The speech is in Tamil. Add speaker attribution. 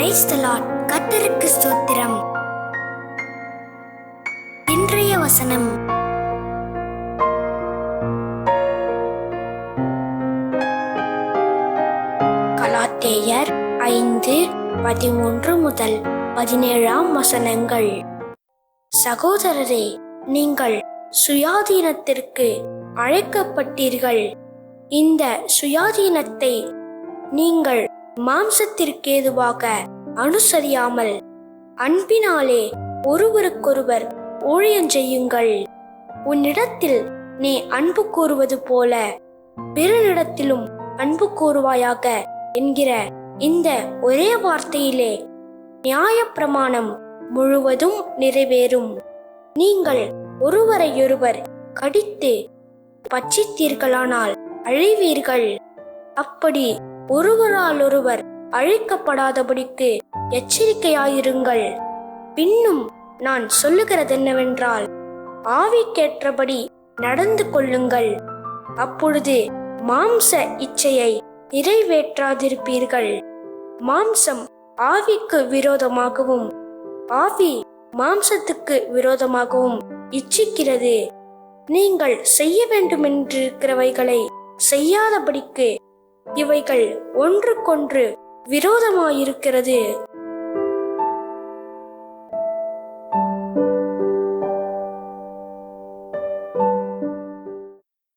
Speaker 1: பிரைஸ் த ஸ்தோத்திரம். இன்றைய வசனம். கலாத்தேயர் ஐந்து பதிமூன்று முதல் பதினேழாம் வசனங்கள். சகோதரரே நீங்கள் சுயாதீனத்திற்கு அழைக்கப்பட்டீர்கள். இந்த சுயாதீனத்தை நீங்கள் மாம்சத்திற்கேதுவாக அனுசரியாமல் அன்பினாலே ஒருவருக்கொருவர் ஊழியஞ்செய்யுங்கள் உன்னிடத்தில் நீ அன்பு கூறுவது போல பிறனிடத்திலும் அன்பு கூறுவாயாக என்கிற இந்த ஒரே வார்த்தையிலே நியாயப்பிரமாணம் முழுவதும் நிறைவேறும். நீங்கள் ஒருவரையொருவர் கடித்து பச்சித்தீர்களானால் அழிவீர்கள். அப்படி ஒருவரால் ஒருவர் அழிக்கப்படாதபடிக்கு எச்சரிக்கையாயிருங்கள். பின்னும் நான் சொல்லுகிறது என்னவென்றால் ஆவிக்கேற்றபடி நடந்து கொள்ளுங்கள். அப்பொழுது மாம்ச இச்சையை நிறைவேற்றாதிருப்பீர்கள். மாம்சம் ஆவிக்கு விரோதமாகவும் ஆவி மாம்சத்துக்கு விரோதமாகவும் இச்சிக்கிறது. நீங்கள் செய்ய வேண்டுமென்றிருக்கிறவைகளை செய்யாதபடிக்கு இவைகள் ஒன்றுக்கொன்று விரோதமாயிருக்கிறது.